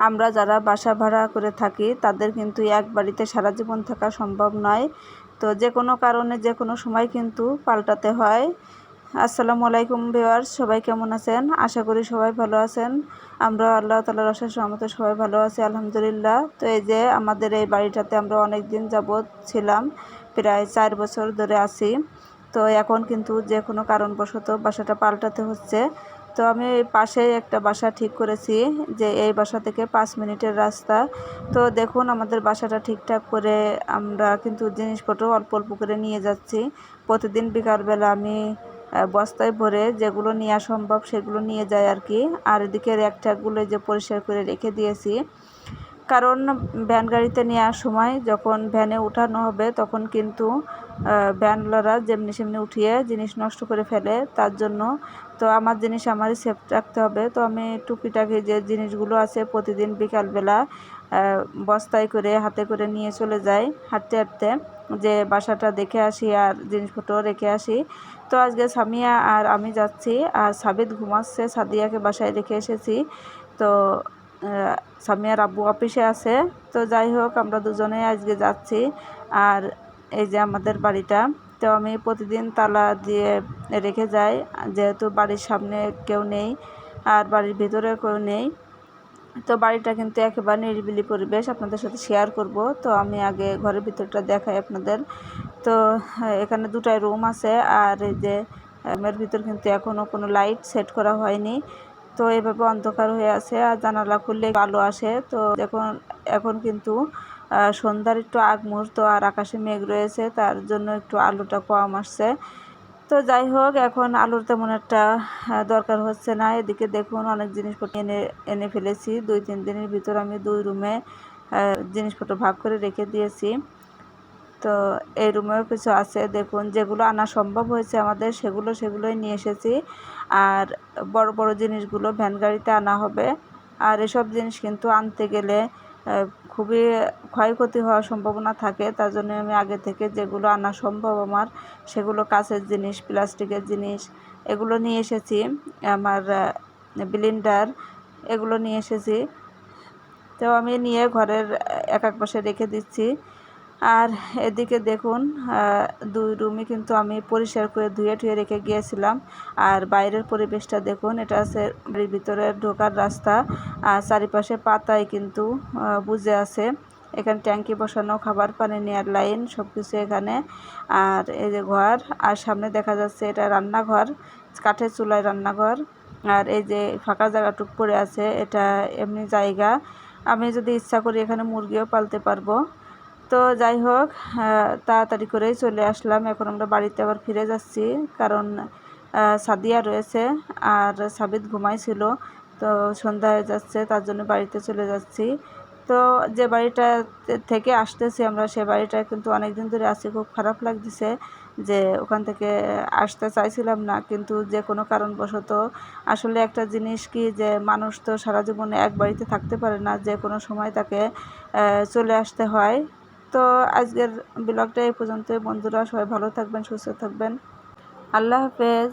আমরা যারা বাসা ভাড়া করে থাকি, তাদের কিন্তু এক বাড়িতে সারা জীবন থাকা সম্ভব নয়। তো যে কোনো কারণে, যে কোনো সময় কিন্তু পাল্টাতে হয়। আসসালামু আলাইকুম ভিওয়ার্স সবাই কেমন আছেন? আশা করি সবাই ভালো আছেন। আমরা আল্লাহ তালার আশার সহমতে সবাই ভালো আছি, আলহামদুলিল্লাহ। তো এই যে আমাদের এই বাড়িটাতে আমরা অনেক দিন যাবৎ ছিলাম, প্রায় চার বছর ধরে আছি। তো এখন কিন্তু যে কোনো কারণবশত বাসাটা পাল্টাতে হচ্ছে। তো আমি পাশেই একটা বাসা ঠিক করেছি যে এই বাসা থেকে পাঁচ মিনিটের রাস্তা। তো দেখুন আমাদের বাসাটা ঠিকঠাক করে আমরা কিন্তু জিনিসপত্র অল্প অল্প করে নিয়ে যাচ্ছি। প্রতিদিন বিকালবেলা আমি বস্তায় ভরে যেগুলো নেওয়া সম্ভব সেগুলো নিয়ে যায় আর কি। আর এদিকে র্যাকট্যাকগুলো যে পরিষ্কার করে রেখে দিয়েছি। কারণ ভ্যান গাড়িতে নেওয়ার সময় যখন ভ্যানে উঠানো হবে তখন কিন্তু ভ্যানওয়ালারা যেমনি সেমনি উঠিয়ে জিনিস নষ্ট করে ফেলে, তার জন্য তো আমার জিনিস আমারই সেফ রাখতে হবে। তো আমি টুকিটাকি যে জিনিসগুলো আছে প্রতিদিন বিকালবেলা বস্তায় করে, হাতে করে নিয়ে চলে যাই হাঁটতে হাঁটতে, যে বাসাটা দেখে আসি আর জিনিসপত্র রেখে আসি। তো আজকে সামিয়া আর আমি যাচ্ছি আর সাবিত ঘুমাচ্ছে, সাদিয়াকে বাসায় রেখে এসেছি। তো সামিয়ার আব্বু অফিসে আছে। তো যাই হোক, আমরা দুজনেই আজকে যাচ্ছি। আর এই যে আমাদের বাড়িটা, তো আমি প্রতিদিন তালা দিয়ে রেখে যাই। যেহেতু বাড়ির সামনে কেউ নেই, আর বাড়ির ভিতরে কেউ নেই, তো বাড়িটা কিন্তু একেবারে নিরিবিলি পরিবেশ আপনাদের সাথে শেয়ার করব। তো আমি আগে ঘরের ভিতরটা দেখাই আপনাদের। তো, এখানে দুটাই রুম আছে, আর এই যে, রুমের ভিতর কিন্তু এখনও কোনো লাইট সেট করা হয়নি। তো এভাবে অন্ধকার হয়ে আছে আর জানালা খুললে আলো আসে। তো এখন এখন কিন্তু সন্ধ্যার একটু আগ মুহূর্ত আর আকাশে মেঘ রয়েছে, তার জন্য একটু আলোটা কম আসছে। তো যাই হোক, এখন আলুর তেমন একটা দরকার হচ্ছে না। এদিকে দেখুন, অনেক জিনিসপত্র এনে এনে ফেলেছি। দুই, তিন দিনের ভিতর আমি দুই রুমে জিনিসপত্র ভাগ করে রেখে দিয়েছি। তো এই রুমেও কিছু আছে। দেখুন, যেগুলো আনা সম্ভব হয়েছে আমাদের, সেগুলো, সেগুলোই নিয়ে এসেছি। আর বড় বড় জিনিসগুলো ভ্যান গাড়িতে আনা হবে। আর এসব জিনিস কিন্তু আনতে গেলে খুবই ক্ষয়ক্ষতি হওয়ার সম্ভাবনা থাকে। তার জন্য আমি আগে থেকে যেগুলো আনা সম্ভব আমার, সেগুলো কাঁচের জিনিস, প্লাস্টিকের জিনিস, এগুলো নিয়ে এসেছি। আমার ব্লিন্ডার, এগুলো নিয়ে এসেছি। তো আমি নিয়ে ঘরের এক এক পাশে রেখে দিচ্ছি। আর এদিকে দেখুন দুই রুমই কিন্তু আমি পরিষ্কার করে ধুয়ে ঠুয়ে রেখে গিয়েছিলাম। আর বাইরের পরিবেশটা দেখুন, এটা আছে বাড়ির ভিতরে ঢোকার রাস্তা। আর চারিপাশে পাতায় কিন্তু বুঝে আছে। এখানে ট্যাঙ্কি বসানো, খাবার পানি নেওয়ার লাইন সব কিছু এখানে। আর এই যে ঘর, আর সামনে দেখা যাচ্ছে এটা রান্নাঘর, কাঠের চুলায় রান্নাঘর। আর এই যে ফাঁকা জায়গাটুক পড়ে আছে, এটা এমনি জায়গা। আমি যদি ইচ্ছা করি এখানে মুরগিও পালতে পারব। তো যাই হোক তাড়াতাড়ি করেই চলে আসলাম। এখন আমরা বাড়িতে আবার ফিরে যাচ্ছি, কারণ সাদিয়া রয়েছে আর সাবিত ঘুমাইছিল। তো সন্ধ্যা হয়ে যাচ্ছে, তার জন্য বাড়িতে চলে যাচ্ছি। তো যে বাড়িটা থেকে আসতেছি আমরা, সে বাড়িটা কিন্তু অনেক দিন ধরে আছি। খুব খারাপ লাগতেছে যে ওখান থেকে আসতে চাইছিলাম না, কিন্তু যে কোনো কারণবশত আসলে একটা জিনিস কি যে মানুষ তো সারা জীবনে এক বাড়িতে থাকতে পারে না, যে কোনো সময় তাকে চলে আসতে হয়। তো আজকের ব্লগটা এই পর্যন্তই। বন্ধুরা সবাই ভালো থাকবেন সুস্থ থাকবেন। আল্লাহ হাফেজ।